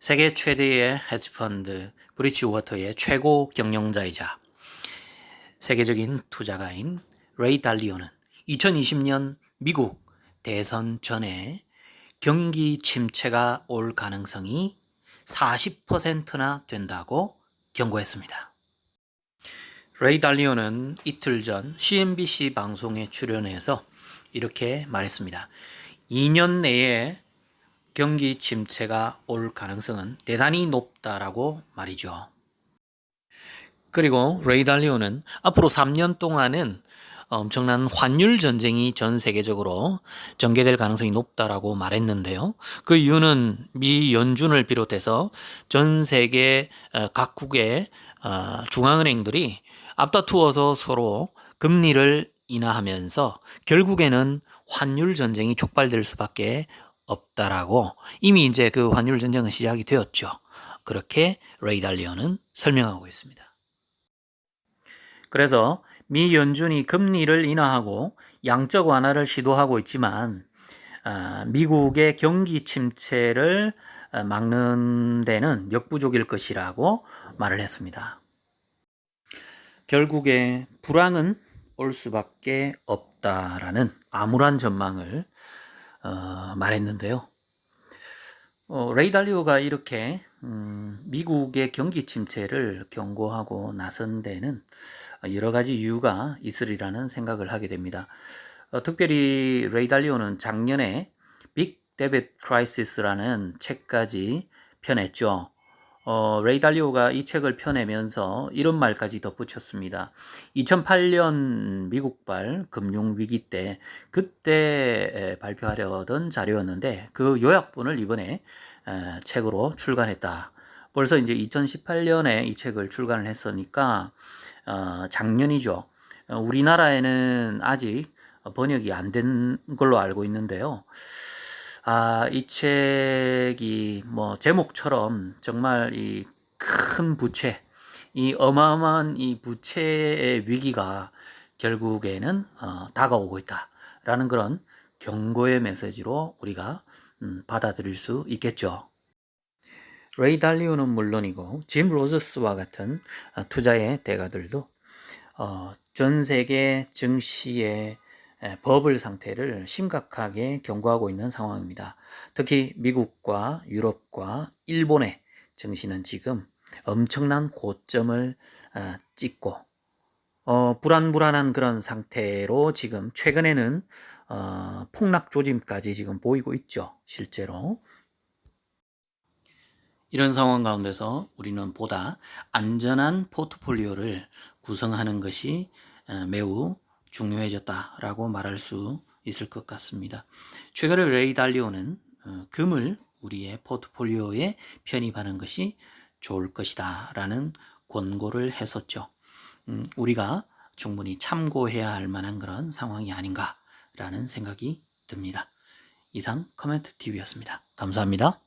세계 최대의 헤지펀드 브리치 워터의 최고 경영자이자 세계적인 투자가인 레이 달리오는 2020년 미국 대선 전에 경기 침체가 올 가능성이 40%나 된다고 경고했습니다. 레이 달리오는 이틀 전 CNBC 방송에 출연해서 이렇게 말했습니다. 2년 내에 경기 침체가 올 가능성은 대단히 높다라고 말이죠. 그리고 레이 달리오는 앞으로 3년 동안은 엄청난 환율 전쟁이 전 세계적으로 전개될 가능성이 높다라고 말했는데요. 그 이유는 미 연준을 비롯해서 전 세계 어, 각국의 어, 중앙은행들이 앞다투어서 서로 금리를 인하하면서 결국에는 환율 전쟁이 촉발될 수밖에 없다라고 이미 이제 그 환율 전쟁은 시작이 되었죠. 그렇게 레이 달리오는 설명하고 있습니다. 그래서 미 연준이 금리를 인하하고 양적 완화를 시도하고 있지만 아, 미국의 경기 침체를 아, 막는 데는 역부족일 것이라고 말을 했습니다. 결국에 불황은 올 수밖에 없다라는 암울한 전망을 어, 말했는데요. 어, 레이 달리오가 이렇게 음, 미국의 경기 침체를 경고하고 나선 데는 여러 가지 이유가 있으리라는 생각을 하게 됩니다. 어, 특별히 레이 달리오는 작년에 빅 데빗 크라이시스라는 책까지 펴냈죠. 어, 레이 달리오가 이 책을 펴내면서 이런 말까지 덧붙였습니다. 2008년 미국발 금융위기 때 그때 발표하려던 자료였는데 그 요약본을 이번에 에, 책으로 출간했다. 벌써 이제 2018년에 이 책을 출간을 했으니까 어, 작년이죠. 어, 우리나라에는 아직 번역이 안 된 걸로 알고 있는데요. 아, 이 책이 뭐 제목처럼 정말 이 큰 부채, 이 어마어마한 이 부채의 위기가 결국에는 어, 다가오고 있다라는 그런 경고의 메시지로 우리가 음, 받아들일 수 있겠죠. 레이 달리오는 물론이고 짐 로저스와 같은 어, 투자의 대가들도 어, 전 세계 증시의 버블 상태를 심각하게 경고하고 있는 상황입니다. 특히 미국과 유럽과 일본의 증시는 지금 엄청난 고점을 어, 찍고 어, 불안불안한 그런 상태로 지금 최근에는 어, 폭락 조짐까지 지금 보이고 있죠. 실제로. 이런 상황 가운데서 우리는 보다 안전한 포트폴리오를 구성하는 것이 매우 중요해졌다라고 말할 수 있을 것 같습니다. 최근에 레이 달리오는 어, 금을 우리의 포트폴리오에 편입하는 것이 좋을 것이다 라는 권고를 했었죠. 음, 우리가 충분히 참고해야 할 만한 그런 상황이 아닌가 라는 생각이 듭니다. 이상 커멘트 TV였습니다. 감사합니다.